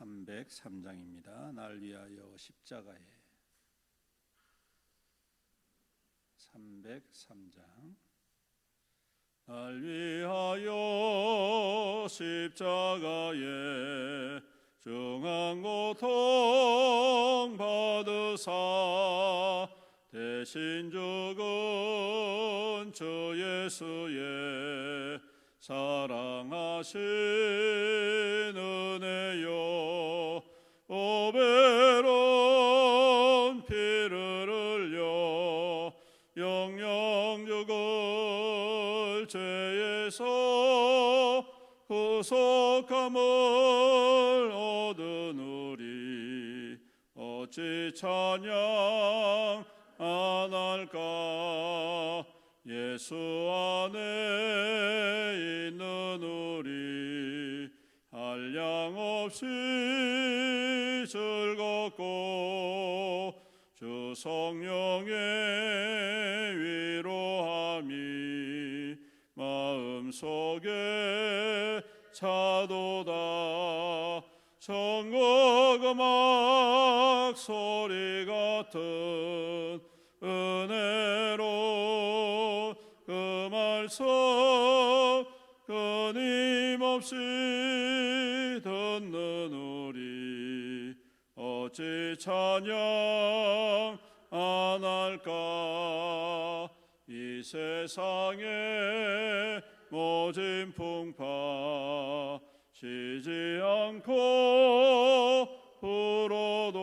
303장입니다. 날 위하여 십자가에. 303장. 날 위하여 십자가에 중한 고통 받으사 대신 죽은 주 예수의 사랑하신 은혜요 속함을 얻은 우리 어찌 찬양 안 할까? 예수 안에 있는 우리 한량 없이 즐겁고 주 성령의 위로함이 마음속에 차도다. 천국 음악 소리 같은 은혜로 그 말씀 끊임없이 듣는 우리 어찌 찬양 안 할까? 이 세상에 모진 풍파 쉬지 않고 불어도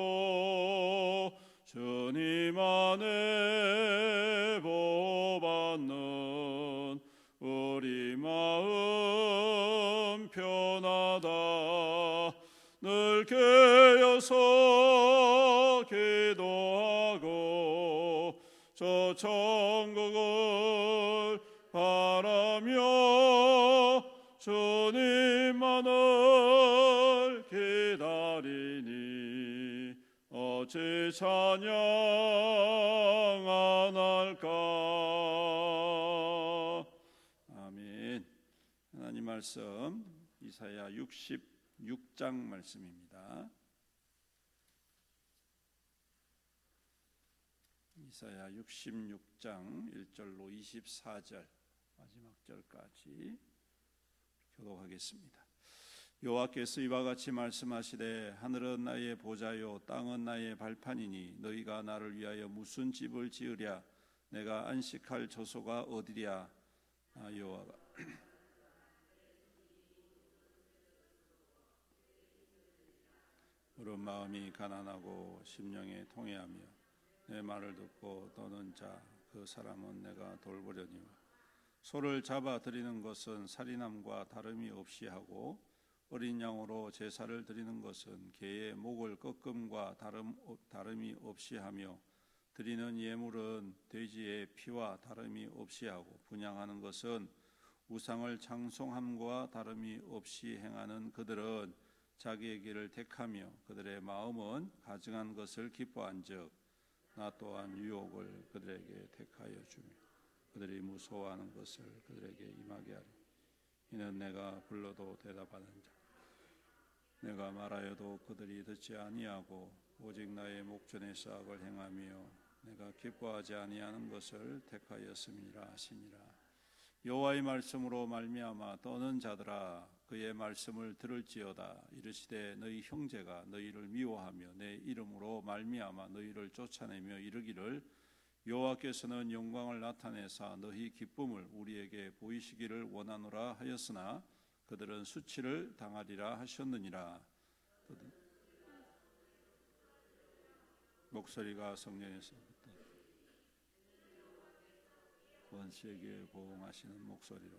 주님 안에 보받는 우리 마음 편하다. 늘 깨어서 찬양 안 할까? 아멘. 하나님 말씀 이사야 66장 말씀입니다. 이사야 66장 1절로 24절 마지막 절까지 교독하겠습니다. 여호와께서 이와 같이 말씀하시되 하늘은 나의 보좌요 땅은 나의 발판이니 너희가 나를 위하여 무슨 집을 지으랴? 내가 안식할 저소가 어디랴? 아, 여호와가 우리 마음이 가난하고 심령에 통해하며 내 말을 듣고 떠는 자 그 사람은 내가 돌보려니와. 소를 잡아 드리는 것은 살인함과 다름이 없이 하고 어린 양으로 제사를 드리는 것은 개의 목을 꺾음과 다름 다름이 없이 하며 드리는 예물은 돼지의 피와 다름이 없이 하고 분양하는 것은 우상을 장송함과 다름이 없이 행하는 그들은 자기의 길을 택하며 그들의 마음은 가증한 것을 기뻐한즉 나 또한 유혹을 그들에게 택하여 주며 그들이 무서워하는 것을 그들에게 임하게 하리. 이는 내가 불러도 대답하는 자 내가 말하여도 그들이 듣지 아니하고 오직 나의 목전의 사악을 행하며 내가 기뻐하지 아니하는 것을 택하였음이라 하시니라. 여호와의 말씀으로 말미암아 떠는 자들아 그의 말씀을 들을지어다. 이르시되 너희 형제가 너희를 미워하며 내 이름으로 말미암아 너희를 쫓아내며 이르기를 여호와께서는 영광을 나타내사 너희 기쁨을 우리에게 보이시기를 원하노라 하였으나 그들은 수치를 당하리라 하셨느니라. 목소리가 성령에서부터 원시에게 보응하시는 목소리로.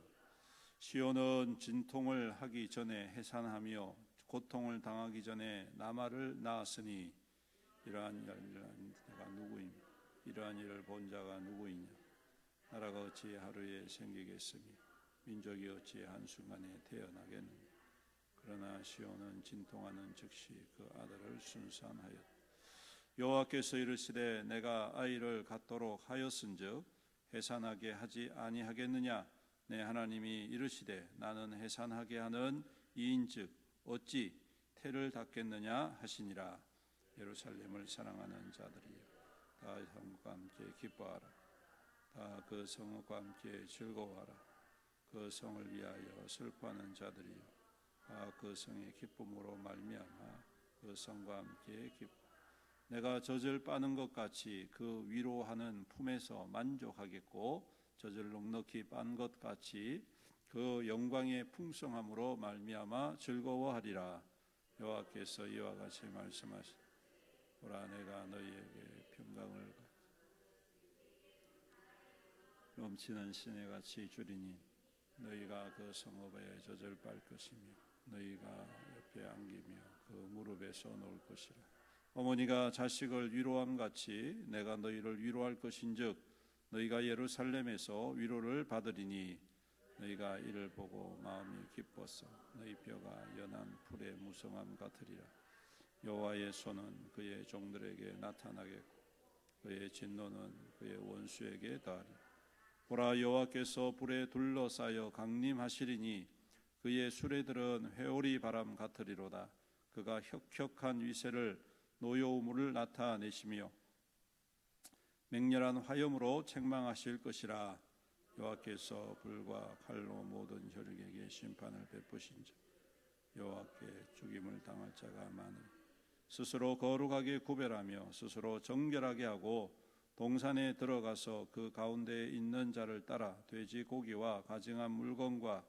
시온은 진통을 하기 전에 해산하며 고통을 당하기 전에 나마를 낳았으니 이러한 내가 누구임? 이러한 일을 본 자가 누구이냐? 나라가 어찌 하루에 생기겠으며 민족이 어찌 한순간에 태어나겠느냐 그러나 시온은 진통하는 즉시 그 아들을 순산하였다 여호와께서 이르시되 내가 아이를 갖도록 하였은즉 해산하게 하지 아니하겠느냐? 내 하나님이 이르시되 나는 해산하게 하는 이인즉 어찌 태를 닫겠느냐 하시니라. 예루살렘을 사랑하는 자들이여 다 성과 함께 기뻐하라. 다 그 성과 함께 즐거워하라 그 성을 위하여 슬퍼하는 자들이여 다그 성의 기쁨으로 말미암아 그 성과 함께 기뻐. 내가 젖을 빠는 것 같이 그 위로하는 품에서 만족하겠고 젖을 넉넉히 빤 것 같이 그 영광의 풍성함으로 말미암아 즐거워하리라. 여호와께서 이와 같이 말씀하시 보라 내가 너희에게 평강을 넘치는 시내 같이 주리니 너희가 그 성읍에 젖을 빨 것이며 너희가 옆에 안기며 그 무릎에서 놓을 것이라. 어머니가 자식을 위로함 같이 내가 너희를 위로할 것인즉 너희가 예루살렘에서 위로를 받으리니 너희가 이를 보고 마음이 기뻤어 너희 뼈가 연한 풀의 무성함 같으리라. 여호와의 손은 그의 종들에게 나타나겠고 그의 진노는 그의 원수에게 닿으리 보라 여호와께서 불에 둘러싸여 강림하시리니 그의 수레들은 회오리 바람 같으리로다. 그가 혁혁한 위세를 노여움을 나타내시며 맹렬한 화염으로 책망하실 것이라. 여호와께서 불과 칼로 모든 혈육에게 심판을 베푸신즉 여호와께 죽임을 당할 자가 많으니 스스로 거룩하게 구별하며 스스로 정결하게 하고 동산에 들어가서 그 가운데에 있는 자를 따라 돼지 고기와 가증한 물건과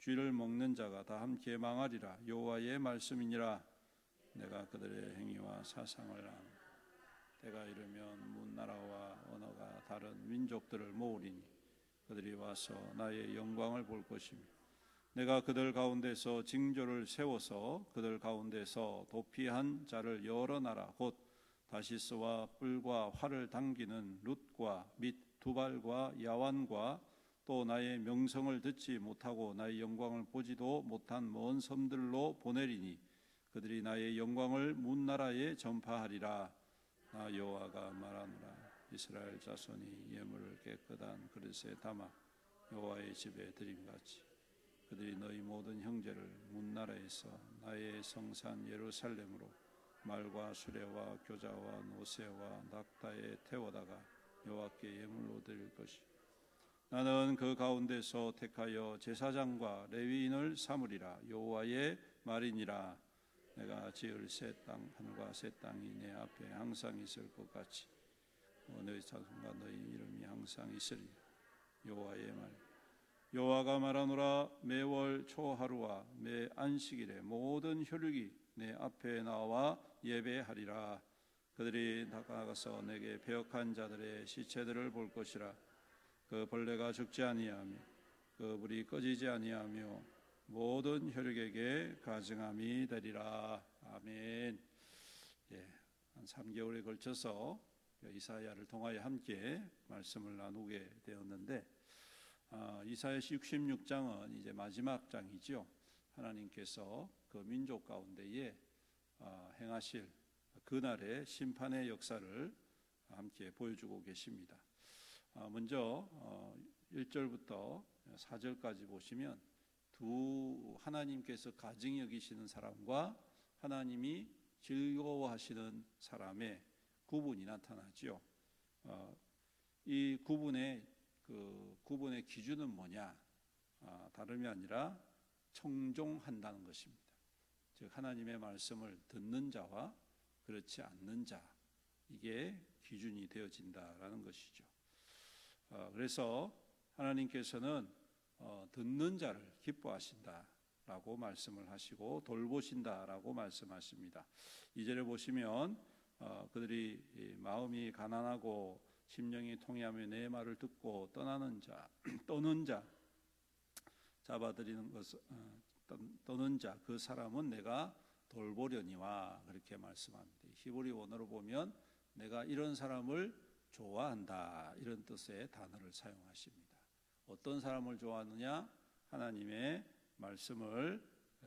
쥐를 먹는 자가 다 함께 망하리라. 여호와의 말씀이니라. 내가 그들의 행위와 사상을 안 때가 이르면 문나라와 언어가 다른 민족들을 모으리니 그들이 와서 나의 영광을 볼 것이며 내가 그들 가운데서 징조를 세워서 그들 가운데서 도피한 자를 여러 나라. 곧 다시스와 뿔과 활을 당기는 룻과 및 두발과 야완과 또 나의 명성을 듣지 못하고 나의 영광을 보지도 못한 먼 섬들로 보내리니 그들이 나의 영광을 문나라에 전파하리라. 나 여호와가 말하노라. 이스라엘 자손이 예물을 깨끗한 그릇에 담아 여호와의 집에 드림같이 그들이 너희 모든 형제를 문나라에서 나의 성산 예루살렘으로 말과 수레와 교자와 노새와 낙타에 태워다가 여호와께 예물로 드릴 것이 나는 그 가운데서 택하여 제사장과 레위인을 삼으리라. 여호와의 말이니라. 내가 지을 새 땅 하늘과 새 땅이 내 앞에 항상 있을 것 같이 너희 자손과 너희 이름이 항상 있으리 여호와의 말. 여호와가 말하노라. 매월 초하루와 매 안식일에 모든 혈육이 내 앞에 나와 예배하리라 그들이 나가서 내게 배역한 자들의 시체들을 볼 것이라 그 벌레가 죽지 아니하며 그 불이 꺼지지 아니하며 모든 혈육에게 가증함이 되리라 아멘. 예, 한 3개월에 걸쳐서 이사야를 통하여 함께 말씀을 나누게 되었는데 아, 이사야 66장은 이제 마지막 장이죠. 하나님께서 그 민족 가운데에 아, 행하실 그날의 심판의 역사를 함께 보여주고 계십니다. 아, 먼저 어, 1절부터 4절까지 보시면 두 하나님께서 가증 여기시는 사람과 하나님이 즐거워하시는 사람의 구분이 나타나죠. 어, 이 구분의 그 구분의 기준은 뭐냐? 아, 다름이 아니라 청종한다는 것입니다. 즉 하나님의 말씀을 듣는 자와 그렇지 않는 자 이게 기준이 되어진다라는 것이죠. 어, 그래서 하나님께서는 어, 듣는 자를 기뻐하신다라고 말씀을 하시고 돌보신다라고 말씀하십니다. 이절에 보시면 어, 그들이 이 마음이 가난하고 심령이 통해하며 내 말을 듣고 떠나는 자 떠는 자 잡아들이는 것 어, 떠- 떠는 자 그 사람은 내가 돌보려니와 그렇게 말씀합니다. 히브리 원어로 보면 내가 이런 사람을 좋아한다 이런 뜻의 단어를 사용하십니다. 어떤 사람을 좋아하느냐? 하나님의 말씀을 에,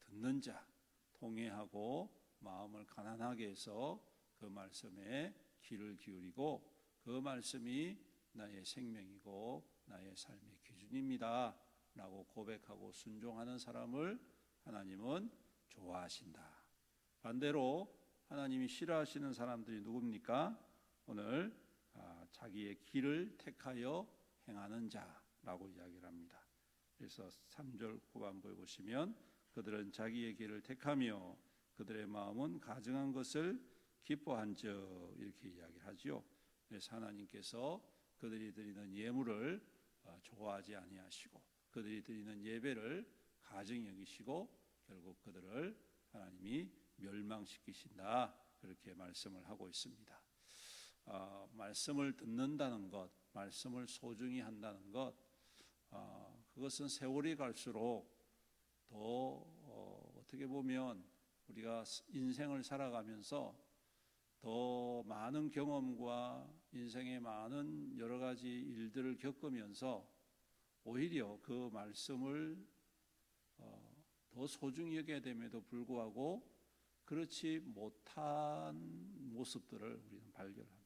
듣는 자, 통해하고 마음을 가난하게 해서 그 말씀에 귀를 기울이고 그 말씀이 나의 생명이고 나의 삶의 기준입니다. 라고 고백하고 순종하는 사람을 하나님은 좋아하신다. 반대로 하나님이 싫어하시는 사람들이 누굽니까? 오늘 아, 자기의 길을 택하여 행하는 자라고 이야기를 합니다. 그래서 3절 후반부에 보시면 그들은 자기의 길을 택하며 그들의 마음은 가증한 것을 기뻐한즉 이렇게 이야기하지요. 그래서 하나님께서 그들이 드리는 예물을 어, 좋아하지 아니하시고 그들이 드리는 예배를 가증히 여기시고 결국 그들을 하나님이 멸망시키신다 그렇게 말씀을 하고 있습니다. 어, 말씀을 듣는다는 것, 말씀을 소중히 한다는 것, 어, 그것은 세월이 갈수록 더 어, 어떻게 보면 우리가 인생을 살아가면서 더 많은 경험과 인생의 많은 여러 가지 일들을 겪으면서 오히려 그 말씀을 어, 더 소중히 여겨야 됨에도 불구하고 그렇지 못한 모습들을 우리는 발견합니다.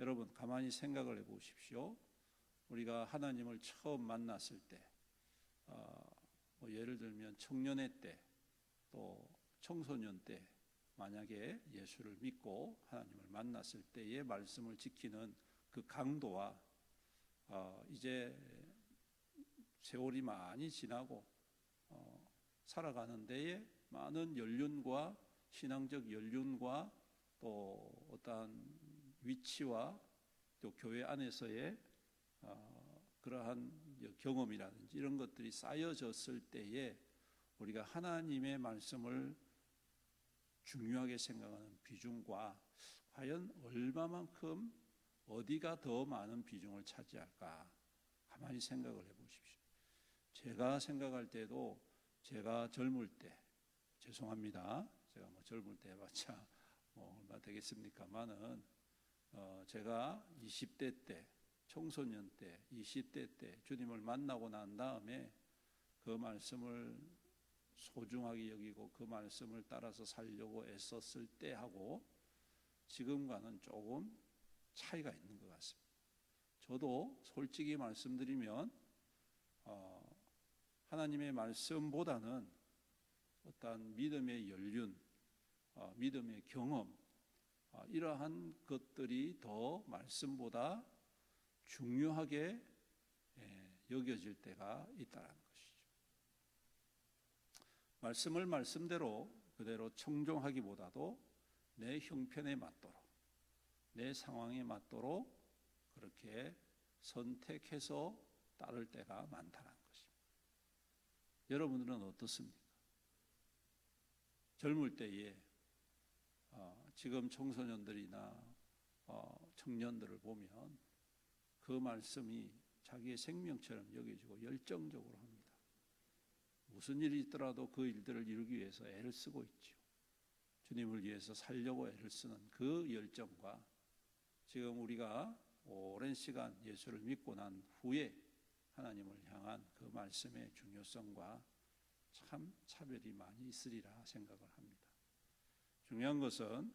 여러분 가만히 생각을 해보십시오. 우리가 하나님을 처음 만났을 때, 어, 뭐 예를 들면 청년의 때, 또 청소년 때, 만약에 예수를 믿고 하나님을 만났을 때의 말씀을 지키는 그 강도와 어, 이제 세월이 많이 지나고 어, 살아가는 데에 많은 연륜과 신앙적 연륜과 또 어떠한 위치와 또 교회 안에서의 어, 그러한 경험이라든지 이런 것들이 쌓여졌을 때에 우리가 하나님의 말씀을 중요하게 생각하는 비중과 과연 얼마만큼 어디가 더 많은 비중을 차지할까 가만히 생각을 해보십시오. 제가 생각할 때도 제가 젊을 때 죄송합니다. 제가 뭐 젊을 때 해봤자 뭐 얼마 되겠습니까만은 어 제가 20대 때 청소년 때 20대 때 주님을 만나고 난 다음에 그 말씀을 소중하게 여기고 그 말씀을 따라서 살려고 애썼을 때 하고 지금과는 조금 차이가 있는 것 같습니다. 저도 솔직히 말씀드리면 어, 하나님의 말씀보다는 어떠한 믿음의 연륜, 어, 믿음의 경험 어, 이러한 것들이 더 말씀보다 중요하게 예, 여겨질 때가 있다는 것이죠. 말씀을 말씀대로 그대로 청종하기보다도 내 형편에 맞도록 내 상황에 맞도록 그렇게 선택해서 따를 때가 것입니다. 여러분들은 어떻습니까? 젊을 때에 어, 지금 청소년들이나 어, 청년들을 보면 그 말씀이 자기의 생명처럼 여겨지고 열정적으로 합니다. 무슨 일이 있더라도 그 일들을 이루기 위해서 애를 쓰고 있죠. 주님을 위해서 살려고 애를 쓰는 그 열정과 지금 우리가 오랜 시간 예수를 믿고 난 후에 하나님을 향한 그 말씀의 중요성과 참 차별이 많이 있으리라 생각을 합니다. 중요한 것은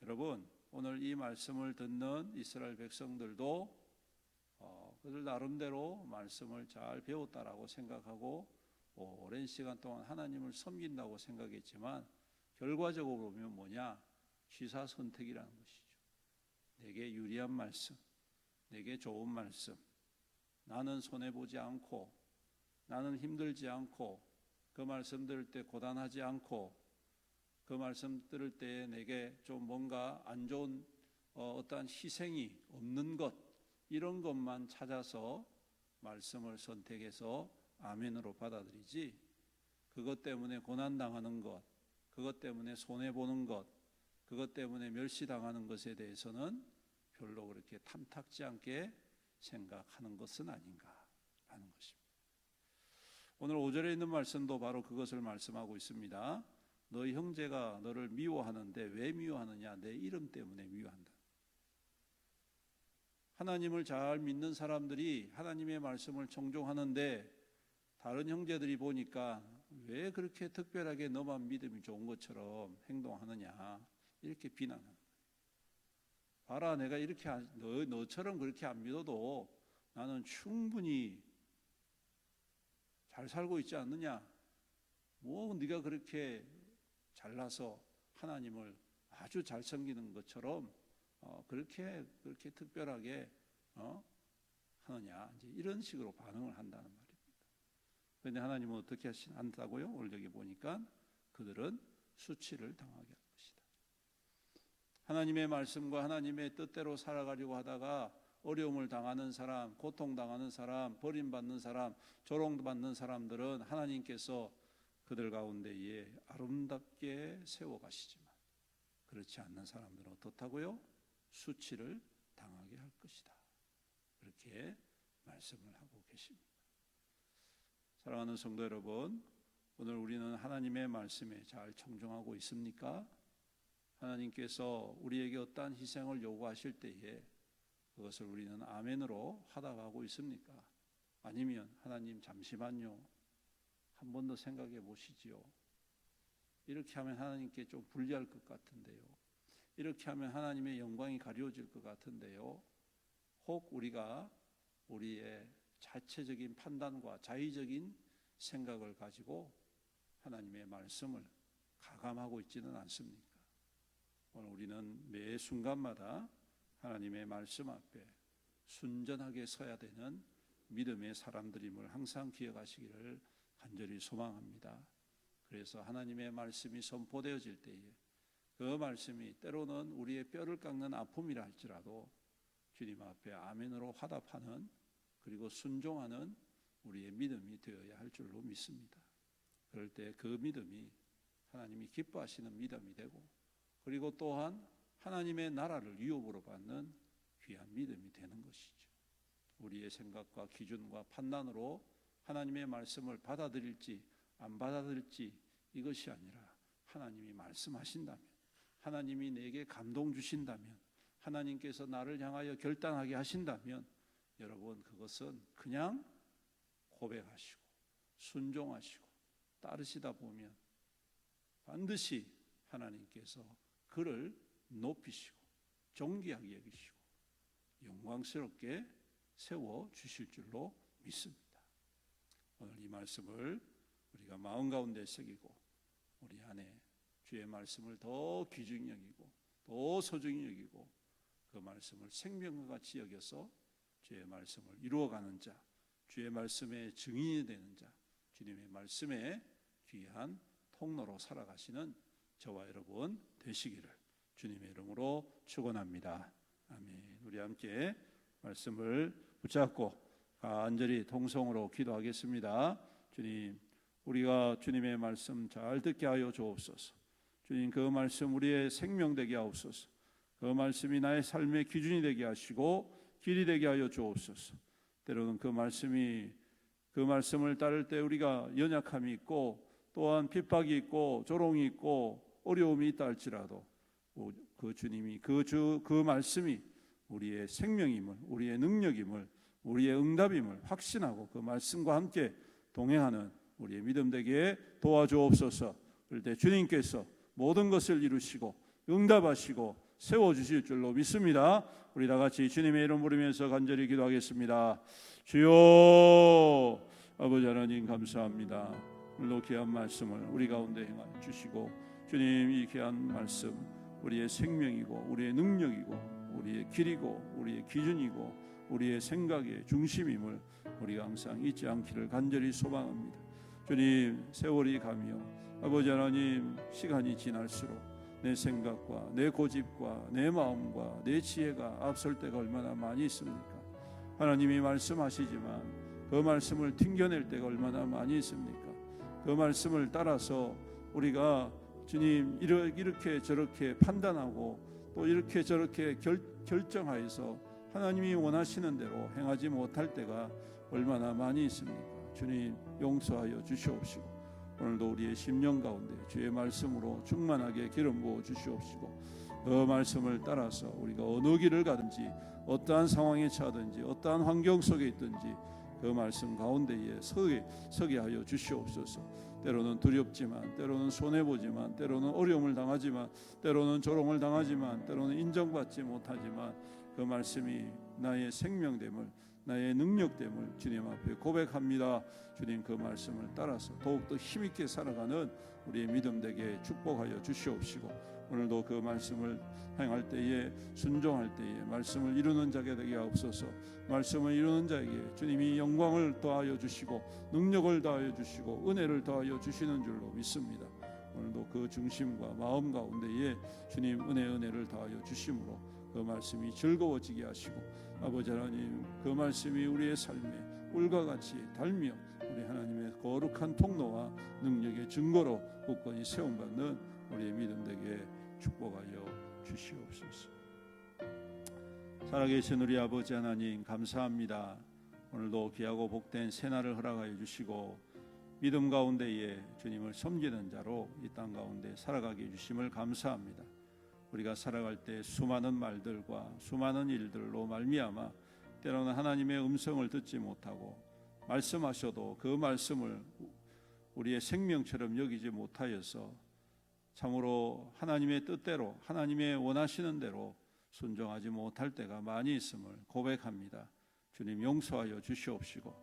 여러분 오늘 이 말씀을 듣는 이스라엘 백성들도 어, 그들 나름대로 말씀을 잘 배웠다라고 생각하고 오랜 시간 동안 하나님을 섬긴다고 생각했지만 결과적으로 보면 뭐냐 취사 선택이라는 것이죠. 내게 유리한 말씀, 내게 좋은 말씀, 나는 손해 보지 않고 나는 힘들지 않고 그 말씀 들을 때 고단하지 않고 그 말씀 들을 때 내게 좀 뭔가 안 좋은 어, 어떠한 희생이 없는 것 이런 것만 찾아서 말씀을 선택해서 아멘으로 받아들이지 그것 때문에 고난 당하는 것, 그것 때문에 손해 보는 것, 그것 때문에 멸시당하는 것에 대해서는 별로 그렇게 탐탁지 않게 생각하는 것은 아닌가라는 것입니다. 오늘 5절에 있는 말씀도 바로 그것을 말씀하고 있습니다. 너희 형제가 너를 미워하는데 왜 미워하느냐? 내 이름 때문에 미워한다. 하나님을 잘 믿는 사람들이 하나님의 말씀을 청종하는데 다른 형제들이 보니까 왜 그렇게 특별하게 너만 믿음이 좋은 것처럼 행동하느냐 이렇게 거예요. 봐라 내가 이렇게 안- 너 너처럼 그렇게 안 믿어도 나는 충분히 잘 살고 있지 않느냐? 뭐 네가 그렇게 잘나서 하나님을 아주 잘 섬기는 것처럼 어, 그렇게 그렇게 특별하게 어, 하느냐 이제 이런 식으로 반응을 한다는 말입니다. 그런데 하나님은 어떻게 한다고요? 오늘 여기 보니까 그들은 수치를 당하게. 하나님의 말씀과 하나님의 뜻대로 살아가려고 하다가 어려움을 당하는 사람, 고통 당하는 사람, 버림받는 사람, 조롱받는 사람들은 하나님께서 그들 가운데에 아름답게 세워 가시지만 그렇지 않는 사람들은 어떻다고요? 수치를 당하게 할 것이다. 그렇게 말씀을 하고 계십니다. 사랑하는 성도 여러분, 오늘 우리는 하나님의 말씀에 잘 청종하고 있습니까? 하나님께서 우리에게 어떠한 희생을 요구하실 때에 그것을 우리는 아멘으로 화답하고 있습니까? 아니면 하나님 잠시만요. 한 번 더 생각해 보시지요. 이렇게 하면 하나님께 좀 불리할 것 같은데요. 이렇게 하면 하나님의 영광이 가려질 것 같은데요. 혹 우리가 우리의 자체적인 판단과 자의적인 생각을 가지고 하나님의 말씀을 가감하고 있지는 않습니까? 오늘 우리는 매 순간마다 하나님의 말씀 앞에 순전하게 서야 되는 믿음의 사람들임을 항상 기억하시기를 간절히 소망합니다. 그래서 하나님의 말씀이 선포되어질 때에 그 말씀이 때로는 우리의 뼈를 깎는 아픔이라 할지라도 주님 앞에 아멘으로 화답하는 그리고 순종하는 우리의 믿음이 되어야 할 줄로 믿습니다. 그럴 때 그 믿음이 하나님이 기뻐하시는 믿음이 되고 그리고 또한 하나님의 나라를 유업으로 받는 귀한 믿음이 되는 것이죠. 우리의 생각과 기준과 판단으로 하나님의 말씀을 받아들일지 안 받아들일지 이것이 아니라 하나님이 말씀하신다면 하나님이 내게 감동 주신다면 하나님께서 나를 향하여 결단하게 하신다면 여러분 그것은 그냥 고백하시고 순종하시고 따르시다 보면 반드시 하나님께서 그를 높이시고 존귀하게 여기시고 영광스럽게 세워 주실 줄로 믿습니다. 오늘 이 말씀을 우리가 마음 가운데 새기고 우리 안에 주의 말씀을 더 귀중히 여기고 더 소중히 여기고 그 말씀을 생명과 같이 여겨서 주의 말씀을 이루어가는 자, 주의 말씀의 증인이 되는 자, 주님의 말씀에 귀한 통로로 살아가시는 저와 여러분 되시기를 주님의 이름으로 축원합니다. 아멘. 우리 함께 말씀을 붙잡고 간절히 통성으로 기도하겠습니다. 주님, 우리가 주님의 말씀 잘 듣게 하여 주옵소서. 주님, 그 말씀 우리의 생명 되게 하옵소서. 그 말씀이 나의 삶의 기준이 되게 하시고 길이 되게 하여 주옵소서. 때로는 그 말씀이 그 말씀을 따를 때 우리가 연약함이 있고 또한 핍박이 있고 조롱이 있고 어려움이 있다 할지라도 그 주님이 그주그 말씀이 우리의 생명임을 우리의 능력임을 우리의 응답임을 확신하고 그 말씀과 함께 동행하는 우리의 믿음 되게 도와주옵소서. 그럴 때 주님께서 모든 것을 이루시고 응답하시고 세워 주실 줄로 믿습니다. 우리 다 같이 주님의 이름 부르면서 간절히 기도하겠습니다. 주여 아버지 하나님 감사합니다. 오늘도 귀한 말씀을 우리 가운데 행하여 주시고 주님 이 귀한 말씀 우리의 생명이고 우리의 능력이고 우리의 길이고 우리의 기준이고 우리의 생각의 중심임을 우리가 항상 잊지 않기를 간절히 소망합니다. 주님 세월이 가며 아버지 하나님 시간이 지날수록 내 생각과 내 고집과 내 마음과 내 지혜가 앞설 때가 얼마나 많이 있습니까? 하나님이 말씀하시지만 그 말씀을 튕겨낼 때가 얼마나 많이 있습니까? 그 말씀을 따라서 우리가 주님 이렇게 저렇게 판단하고 또 이렇게 저렇게 결, 결정하여서 하나님이 원하시는 대로 행하지 못할 때가 얼마나 많이 있습니까? 주님 용서하여 주시옵시고 오늘도 우리의 심령 가운데 주의 말씀으로 충만하게 기름 부어 주시옵시고 그 말씀을 따라서 우리가 어느 길을 가든지 어떠한 상황에 처하든지 어떠한 환경 속에 있든지 그 말씀 가운데에 서게, 서게 하여 주시옵소서. 때로는 두렵지만, 때로는 손해 보지만, 때로는 어려움을 당하지만, 때로는 조롱을 당하지만, 때로는 인정받지 못하지만 그 말씀이 나의 생명됨을, 나의 능력됨을 주님 앞에 고백합니다. 주님 그 말씀을 따라서 더욱더 힘있게 살아가는 우리의 믿음 되게 축복하여 주시옵시고 오늘도 그 말씀을 행할 때에 순종할 때에 말씀을 이루는 자게 되게 하옵소서. 말씀을 이루는 자에게 주님이 영광을 더하여 주시고 능력을 더하여 주시고 은혜를 더하여 주시는 줄로 믿습니다. 오늘도 그 중심과 마음 가운데에 주님 은혜 은혜를 더하여 주심으로 그 말씀이 즐거워지게 하시고 아버지 하나님 그 말씀이 우리의 삶에 꿀과 같이 달며 우리 하나님의 거룩한 통로와 능력의 증거로 굳건히 세움받는 우리의 믿음 되게 축복하여 주시옵소서. 살아계신 우리 아버지 하나님 감사합니다. 오늘도 귀하고 복된 새날을 허락하여 주시고 믿음 가운데에 주님을 섬기는 자로 이 땅 가운데 살아가게 해주심을 감사합니다. 우리가 살아갈 때 수많은 말들과 수많은 일들로 말미암아 때로는 하나님의 음성을 듣지 못하고 말씀하셔도 그 말씀을 우리의 생명처럼 여기지 못하여서 참으로 하나님의 뜻대로 하나님의 원하시는 대로 순종하지 못할 때가 많이 있음을 고백합니다. 주님 용서하여 주시옵시고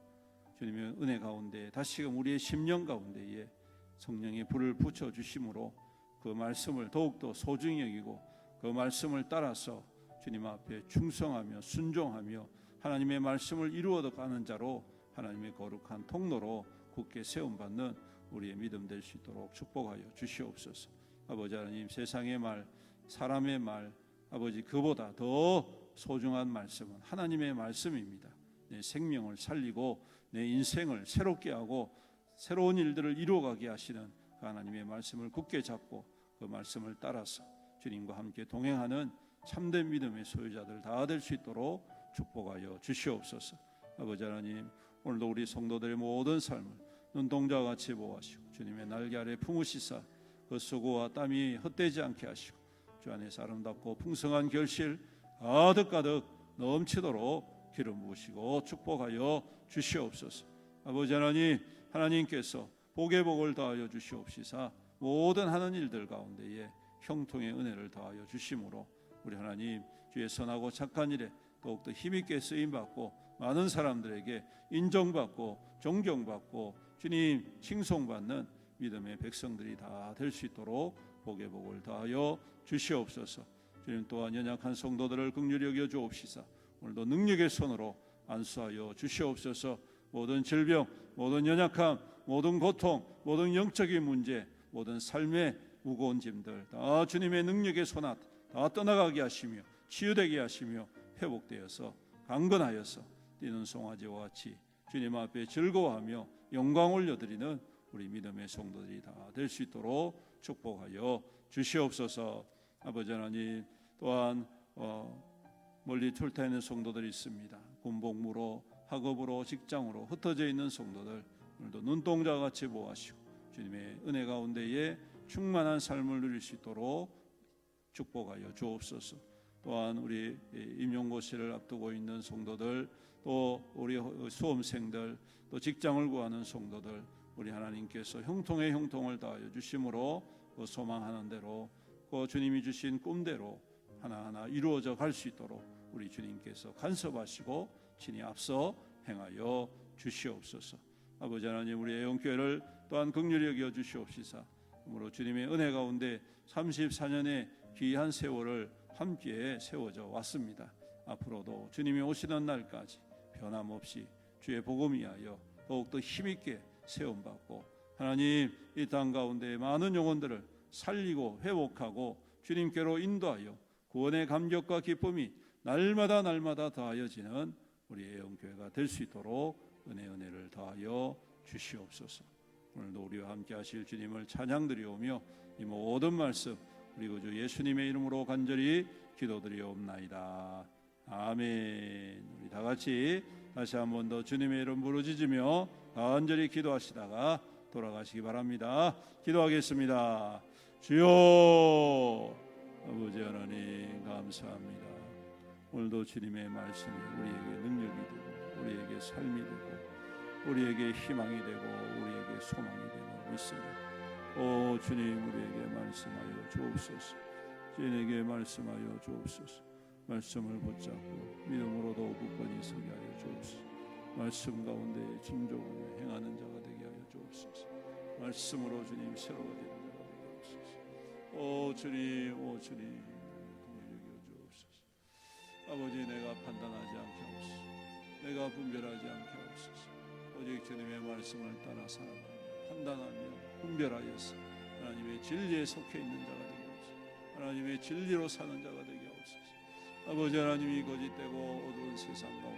주님의 은혜 가운데 다시금 우리의 심령 가운데에 성령의 불을 붙여 주심으로 그 말씀을 더욱더 소중히 여기고 그 말씀을 따라서 주님 앞에 충성하며 순종하며 하나님의 말씀을 이루어 가는 자로 하나님의 거룩한 통로로 굳게 세움 받는 우리의 믿음 될 수 있도록 축복하여 주시옵소서. 아버지 하나님 세상의 말, 사람의 말, 아버지 그보다 더 소중한 말씀은 하나님의 말씀입니다. 내 생명을 살리고 내 인생을 새롭게 하고 새로운 일들을 이루어가게 하시는 그 하나님의 말씀을 굳게 잡고 그 말씀을 따라서 주님과 함께 동행하는 참된 믿음의 소유자들 다 될 수 있도록 축복하여 주시옵소서. 아버지 하나님 오늘도 우리 성도들의 모든 삶을 눈동자와 같이 보아시고 주님의 날개 아래 품으시사 그 수고와 땀이 헛되지 않게 하시고 주 안에서 아름답고 풍성한 결실 가득가득 넘치도록 기름 부으시고 축복하여 주시옵소서. 아버지 하나님 하나님께서 복의 복을 더하여 주시옵시사 모든 하는 일들 가운데에 형통의 은혜를 더하여 주심으로 우리 하나님 주의 선하고 착한 일에 더욱더 힘있게 쓰임 받고 많은 사람들에게 인정받고 존경받고 주님 칭송받는 믿음의 백성들이 다 될 수 있도록 복의 복을 다하여 주시옵소서. 주님 또한 연약한 성도들을 긍휼히 여겨 주옵시사. 오늘도 능력의 손으로 안수하여 주시옵소서. 모든 질병, 모든 연약함, 모든 고통, 모든 영적인 문제, 모든 삶의 무거운 짐들 다 주님의 능력의 손아 다 떠나가게 하시며 치유되게 하시며 회복되어서 강건하여서 뛰는 송아지와 같이 주님 앞에 즐거워하며 영광 올려드리는 우리 믿음의 성도들이 다 될 수 있도록 축복하여 주시옵소서. 아버지 하나님 또한 어, 멀리 출타 있는 성도들이 있습니다. 군복무로 학업으로 직장으로 흩어져 있는 성도들 오늘도 눈동자 같이 보아시고 주님의 은혜 가운데에 충만한 삶을 누릴 수 있도록 축복하여 주옵소서. 또한 우리 임용고시를 앞두고 있는 성도들 또 우리 수험생들 또 직장을 구하는 성도들 우리 하나님께서 형통의 형통을 다하여 주심으로 그 소망하는 대로 그 주님이 주신 꿈대로 하나하나 이루어져 갈 수 있도록 우리 주님께서 간섭하시고 친히 앞서 행하여 주시옵소서. 아버지 하나님 우리 애용교회를 또한 긍휼히 여겨 주시옵시사. 그러므로 주님의 은혜 가운데 34년의 귀한 세월을 함께 세워져 왔습니다. 앞으로도 주님이 오시는 날까지 변함없이 주의 복음 위하여 더욱더 힘있게 세움받고 하나님 이 땅 가운데 많은 영혼들을 살리고 회복하고 주님께로 인도하여 구원의 감격과 기쁨이 날마다 날마다 더하여지는 우리의 영교회가 될 수 있도록 은혜 은혜를 더하여 주시옵소서. 오늘도 우리와 함께 하실 주님을 찬양드리오며 이 모든 말씀 우리 구주 예수님의 이름으로 간절히 기도드리옵나이다. 아멘. 우리 다 같이 다시 한 번 더 주님의 이름 부르짖으며 간절히 기도하시다가 돌아가시기 바랍니다. 기도하겠습니다. 주여 아버지 하나님 감사합니다. 오늘도 주님의 말씀이 우리에게 능력이 되고 우리에게 삶이 되고 우리에게 희망이 되고 우리에게 소망이 되고 있습니다. 오 주님 우리에게 말씀하여 주옵소서. 주님에게 말씀하여 주옵소서. 말씀을 붙잡고 믿음으로도 굳건히 서게 하여 주옵소서. 말씀 가운데 진정을 행하는 자가 되게 하여 주옵소서. 말씀으로 주님 새로워지는 자가 되게 하옵소서. 오 주님, 오 주님, 그걸 여겨 주옵소서. 아버지 내가 판단하지 않게 하옵소서. 내가 분별하지 않게 하옵소서. 오직 주님의 말씀을 따라 살아가며 판단하며 분별하여서 하나님의 진리에 속해 있는 자가 되게 하옵소서. 하나님의 진리로 사는 자가 되게. 아버지 하나님 이 거짓되고 어두운 세상 가운데